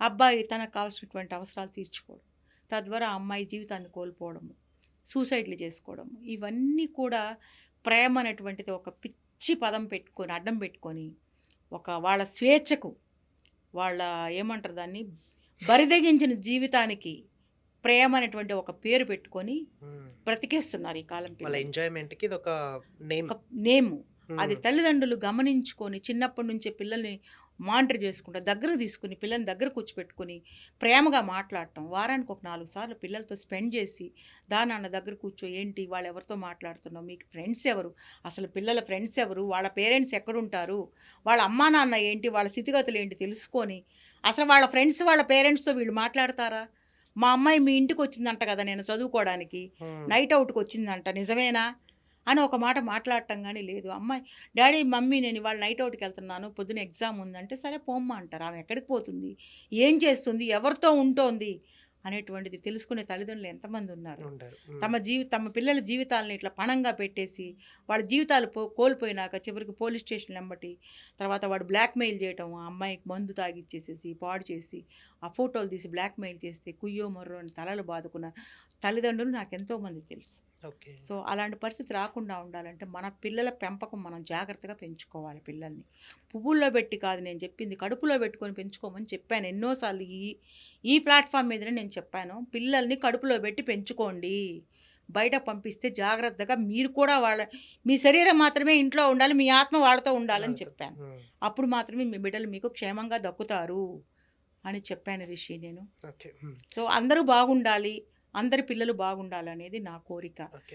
అబ్బాయి తనకు కావాల్సినటువంటి అవసరాలు తీర్చుకోవడం తద్వారా అమ్మాయి జీవితాన్ని కోల్పోవడము సూసైడ్లు చేసుకోవడం ఇవన్నీ కూడా ప్రేమ అనేటువంటిది ఒక పిచ్చి పదం పెట్టుకొని అడ్డం పెట్టుకొని ఒక వాళ్ళ స్వేచ్ఛకు వాళ్ళ ఏమంటారు దాన్ని బరిదగించిన జీవితానికి ప్రేమ అనేటువంటి ఒక పేరు పెట్టుకొని. బ్రతికేస్తున్నారు ఈ కాలం వాళ్ళ పిల్లలు. ఎంజాయ్మెంట్కి ఇది ఒక నేమ్ ఒక నేము అది తల్లిదండ్రులు గమనించుకొని చిన్నప్పటి నుంచే పిల్లల్ని మానిటర్ చేసుకుంటా దగ్గర తీసుకుని పిల్లల్ని దగ్గర కూర్చోపెట్టుకుని ప్రేమగా మాట్లాడటం. వారానికి ఒక నాలుగు సార్లు పిల్లలతో స్పెండ్ చేసి దా నాన్న దగ్గర కూర్చో ఏంటి వాళ్ళు ఎవరితో మాట్లాడుతున్నావు? మీకు ఫ్రెండ్స్ ఎవరు? అసలు పిల్లల ఫ్రెండ్స్ ఎవరు? వాళ్ళ పేరెంట్స్ ఎక్కడుంటారు? వాళ్ళ అమ్మా నాన్న ఏంటి? వాళ్ళ స్థితిగతులు ఏంటి? తెలుసుకొని అసలు వాళ్ళ ఫ్రెండ్స్ వాళ్ళ పేరెంట్స్తో వీళ్ళు మాట్లాడతారా? మా అమ్మాయి మీ ఇంటికి వచ్చిందంట కదా నేను చదువుకోవడానికి. నైట్ అవుట్కి వచ్చిందంట. నిజమేనా? అని ఒక మాట మాట్లాడటం కానీ లేదు. అమ్మాయి డాడీ మమ్మీ నేను ఇవాళ నైట్ అవుట్కి వెళ్తున్నాను. పొద్దున ఎగ్జామ్ ఉందంటే సరే పోమ్మా అంటారు. ఆమె ఎక్కడికి పోతుంది? ఏం చేస్తుంది? ఎవరితో ఉంటోంది? అనేటువంటిది తెలుసుకునే తల్లిదండ్రులు ఎంతమంది ఉన్నారు. తమ జీవి తమ పిల్లల జీవితాలను ఇట్లా పణంగా పెట్టేసి వాళ్ళ జీవితాలు పో కోల్పోయినాక చివరికి పోలీస్ స్టేషన్ వెంబటి తర్వాత వాడు బ్లాక్మెయిల్ చేయటం ఆ అమ్మాయికి మందు తాగిచ్చేసేసి పాడు చేసి ఆ ఫోటోలు తీసి బ్లాక్మెయిల్ చేస్తే కుయ్యో మర్రో అని తలలు బాదుకున్న తల్లిదండ్రులు నాకు ఎంతోమంది తెలుసు. సో అలాంటి పరిస్థితి రాకుండా ఉండాలంటే మన పిల్లల పెంపకం మనం జాగ్రత్తగా పెంచుకోవాలి పిల్లల్ని. పువ్వుల్లో పెట్టి కాదు నేను చెప్పింది కడుపులో పెట్టుకొని పెంచుకోమని చెప్పాను ఎన్నోసార్లు. ఈ ఈ ప్లాట్ఫామ్ మీదనే నేను చెప్పాను పిల్లల్ని కడుపులో పెట్టి పెంచుకోండి. బయట పంపిస్తే జాగ్రత్తగా మీరు కూడా వాళ్ళ మీ శరీరం మాత్రమే ఇంట్లో ఉండాలి మీ ఆత్మ వాళ్ళతో ఉండాలని చెప్పాను. అప్పుడు మాత్రమే మీ బిడ్డలు మీకు క్షేమంగా దక్కుతారు అని చెప్పాను రిషి నేను. సో అందరూ బాగుండాలి. అందరి పిల్లలు బాగుండాలనేది నా కోరిక.